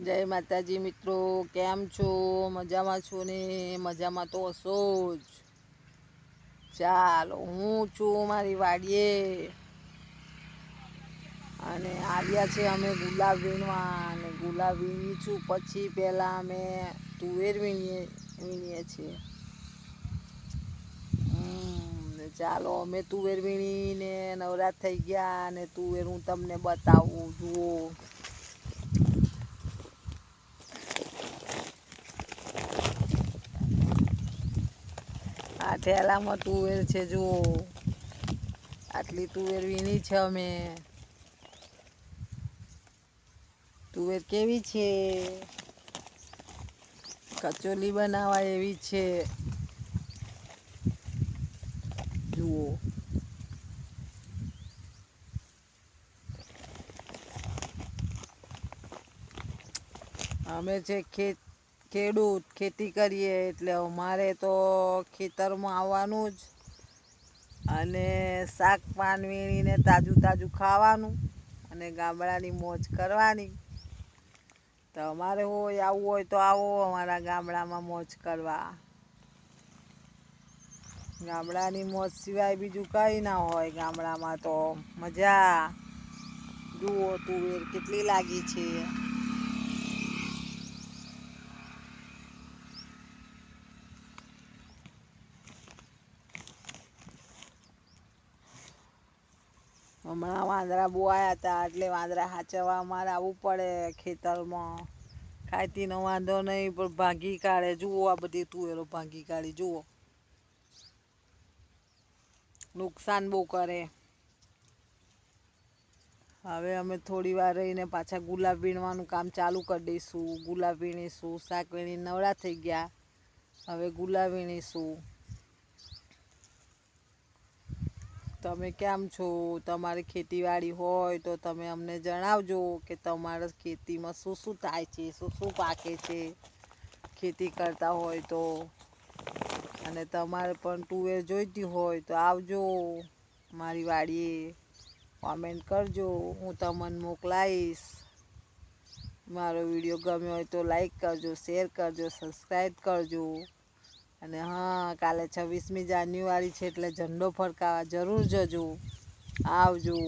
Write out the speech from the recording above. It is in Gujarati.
જય માતાજી મિત્રો, કેમ છો? મજામાં છો ને? મજામાં તો હશો જ. ચાલો, હું છું મારી વાડીએ. અને આવ્યા છે અમે ગુલાબ વીણવા. અને ગુલાબ વીણી છું પછી પહેલાં અમે તુવેર વીણીએ વીણીએ છીએ. ચાલો, અમે તુવેર વીણીને નવરાત થઈ ગયા. અને તુવેર હું તમને બતાવું, જુઓ. આ ઠેલામાં તુવેર છે, જુઓ. આટલી તુવેર વીણી છે અમે. તુવેર કેવી છે? કચોલી બનાવવા એવી છે. જુઓ. અમે છે ખેત ખેડૂત ખેતી કરીએ એટલે અમારે તો ખેતરમાં આવવાનું જ. અને શાક પાન વીણીને તાજું તાજું ખાવાનું અને ગામડાની મોજ કરવાની. તો અમારે હોય આવવું હોય તો આવો અમારા ગામડામાં મોજ કરવા. ગામડાની મોજ સિવાય બીજું કંઈ ના હોય, ગામડામાં તો મજા. જુઓ તુવેર કેટલી લાગી છે. હમણાં વાંદરા બહુ આવ્યા હતા એટલે વાંદરા સાચવવા અમારે આવવું પડે ખેતરમાં. ખાતીનો વાંધો નહીં, પણ ભાંગી કાઢે. જુઓ આ બધી તુવેરો ભાંગી કાઢી, જુઓ. નુકસાન બહુ કરે. હવે અમે થોડી વાર રહીને પાછા ગુલાબ વીણવાનું કામ ચાલુ કરી દઈશું. ગુલાબ વીણીશું, શાક વીણી નવરા થઈ ગયા. હવે ગુલાબ વીણીશું. તમે કેમ છો? તમારી ખેતીવાડી હોય તો તમે અમને જણાવજો કે તમારા ખેતીમાં શું શું થાય છે, શું શું પાકે છે, ખેતી કરતા હોય તો. અને તમારે પણ તુવેર જોઈતી હોય તો આવજો મારી વાડીએ. કોમેન્ટ કરજો, હું તમને મોકલાવીશ મારો વીડિયો ગમ્યો હોય તો લાઈક કરજો શેર કરજો સબસ્ક્રાઈબ કરજો. અને હા કાલે છવ્વીસમી જાન્યુઆરી છે એટલે ઝંડો ફરકાવવા જરૂર જજો. આવજો.